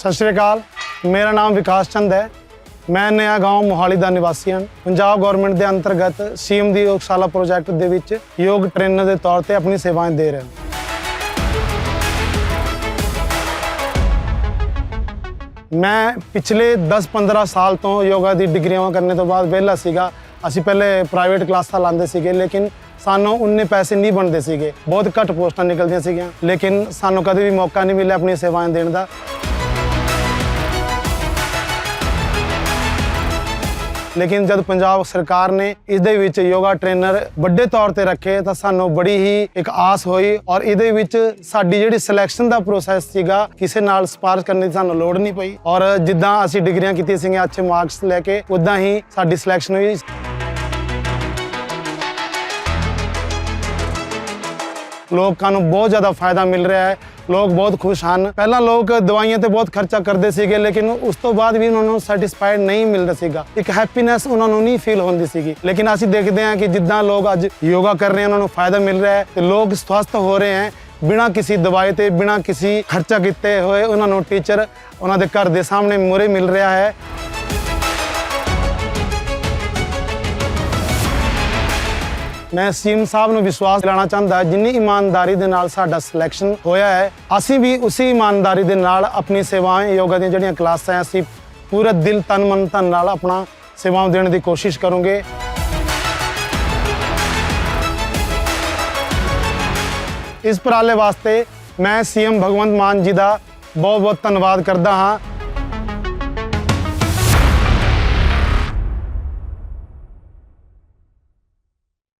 ਸਤਿ ਸ਼੍ਰੀ ਅਕਾਲ, ਮੇਰਾ ਨਾਮ ਵਿਕਾਸ ਚੰਦ ਹੈ। ਮੈਂ ਨਇਆ ਗਾਉਂ ਮੋਹਾਲੀ ਦਾ ਨਿਵਾਸੀ ਹਾਂ। ਪੰਜਾਬ ਗਵਰਨਮੈਂਟ ਦੇ ਅੰਤਰਗਤ ਸੀਐਮ ਦੀ ਯੋਗਸ਼ਾਲਾ ਪ੍ਰੋਜੈਕਟ ਦੇ ਵਿੱਚ ਯੋਗ ਟ੍ਰੇਨਰ ਦੇ ਤੌਰ ਤੇ ਆਪਣੀ ਸੇਵਾਵਾਂ ਦੇ ਰਿਹਾ ਹਾਂ। ਮੈਂ ਪਿਛਲੇ 10-15 ਸਾਲ ਤੋਂ ਯੋਗਾ ਦੀ ਡਿਗਰੀਆਂ ਕਰਨੇ ਤੋਂ ਬਾਅਦ ਵਿਹਲਾ ਸੀਗਾ। ਅਸੀਂ ਪਹਿਲੇ ਪ੍ਰਾਈਵੇਟ ਕਲਾਸਾਂ ਲਾਉਂਦੇ ਸੀਗੇ, ਲੇਕਿਨ ਸਾਨੂੰ ਉਨੇ ਪੈਸੇ ਨਹੀਂ ਬਣਦੇ ਸੀਗੇ। ਬਹੁਤ ਘੱਟ ਪੋਸਟਾਂ ਨਿਕਲਦੀਆਂ ਸੀਗੀਆਂ, ਲੇਕਿਨ ਸਾਨੂੰ ਕਦੇ ਵੀ ਮੌਕਾ ਨਹੀਂ ਮਿਲਿਆ ਆਪਣੀਆਂ ਸੇਵਾਵਾਂ ਦੇਣ ਦਾ। ਲੇਕਿਨ ਜਦ ਪੰਜਾਬ ਸਰਕਾਰ ਨੇ ਇਸ ਦੇ ਵਿੱਚ ਯੋਗਾ ਟ੍ਰੇਨਰ ਵੱਡੇ ਤੌਰ ਤੇ ਰੱਖੇ, ਤਾਂ ਸਾਨੂੰ ਬੜੀ ਹੀ ਇੱਕ ਆਸ ਹੋਈ ਔਰ ਇਹਦੇ ਵਿੱਚ ਸਾਡੀ ਜਿਹੜੀ ਸਿਲੈਕਸ਼ਨ ਦਾ ਪ੍ਰੋਸੈਸ ਸੀਗਾ, ਕਿਸੇ ਨਾਲ ਸਪਾਰਸ਼ ਕਰਨ ਦੀ ਸਾਨੂੰ ਲੋੜ ਨਹੀਂ ਪਈ ਔਰ ਜਿੱਦਾਂ ਅਸੀਂ ਡਿਗਰੀਆਂ ਕੀਤੀਆਂ ਸੀਗੀਆਂ ਅੱਛੇ ਮਾਰਕਸ ਲੈ ਕੇ ਉਦਾਂ ਹੀ ਸਾਡੀ ਸਿਲੈਕਸ਼ਨ ਹੋਈ। ਲੋਕਾਂ ਨੂੰ ਬਹੁਤ ਜ਼ਿਆਦਾ ਫਾਇਦਾ ਮਿਲ ਰਿਹਾ ਹੈ। ਲੋਕ ਬਹੁਤ ਖੁਸ਼ ਹਨ। ਪਹਿਲਾਂ ਲੋਕ ਦਵਾਈਆਂ ਤੇ ਬਹੁਤ ਖਰਚਾ ਕਰਦੇ ਸੀਗੇ, ਲੇਕਿਨ ਉਸ ਤੋਂ ਬਾਅਦ ਵੀ ਉਹਨਾਂ ਨੂੰ ਸੈਟੀਸਫਾਈਡ ਨਹੀਂ ਮਿਲਦਾ ਸੀਗਾ। ਇੱਕ ਹੈਪੀਨੈਸ ਉਹਨਾਂ ਨੂੰ ਨਹੀਂ ਫੀਲ ਹੁੰਦੀ ਸੀਗੀ। ਲੇਕਿਨ ਅਸੀਂ ਦੇਖਦੇ ਹਾਂ ਕਿ ਜਿੱਦਾਂ ਲੋਕ ਅੱਜ ਯੋਗਾ ਕਰ ਰਹੇ ਹਨ, ਉਹਨਾਂ ਨੂੰ ਫਾਇਦਾ ਮਿਲ ਰਿਹਾ ਹੈ ਤੇ ਲੋਕ ਸਵਸਥ ਹੋ ਰਹੇ ਹਨ ਬਿਨਾਂ ਕਿਸੇ ਦਵਾਈ ਤੇ, ਬਿਨਾਂ ਕਿਸੇ ਖਰਚਾ ਕੀਤੇ ਹੋਏ ਉਹਨਾਂ ਨੂੰ ਟੀਚਰ ਉਹਨਾਂ ਦੇ ਘਰ ਦੇ ਸਾਹਮਣੇ ਮੂਹਰੇ ਮਿਲ ਰਿਹਾ ਹੈ। ਮੈਂ ਸੀਐਮ ਸਾਹਿਬ ਨੂੰ ਵਿਸ਼ਵਾਸ ਦਿਲਾਉਣਾ ਚਾਹੁੰਦਾ ਜਿੰਨੀ ਇਮਾਨਦਾਰੀ ਦੇ ਨਾਲ ਸਾਡਾ ਸਿਲੈਕਸ਼ਨ ਹੋਇਆ ਹੈ, ਅਸੀਂ ਵੀ ਉਸੇ ਇਮਾਨਦਾਰੀ ਦੇ ਨਾਲ ਆਪਣੀ ਸੇਵਾਵਾਂ, ਯੋਗਾ ਦੀਆਂ ਜਿਹੜੀਆਂ ਕਲਾਸਾਂ ਹੈ, ਅਸੀਂ ਪੂਰਾ ਦਿਲ, ਤਨ, ਮਨ, ਧਨ ਨਾਲ ਆਪਣਾ ਸੇਵਾਵਾਂ ਦੇਣ ਦੀ ਕੋਸ਼ਿਸ਼ ਕਰੂੰਗੇ। ਇਸ ਉਪਰਾਲੇ ਵਾਸਤੇ ਮੈਂ ਸੀਐਮ ਭਗਵੰਤ ਮਾਨ ਜੀ ਦਾ ਬਹੁਤ ਬਹੁਤ ਧੰਨਵਾਦ ਕਰਦਾ ਹਾਂ।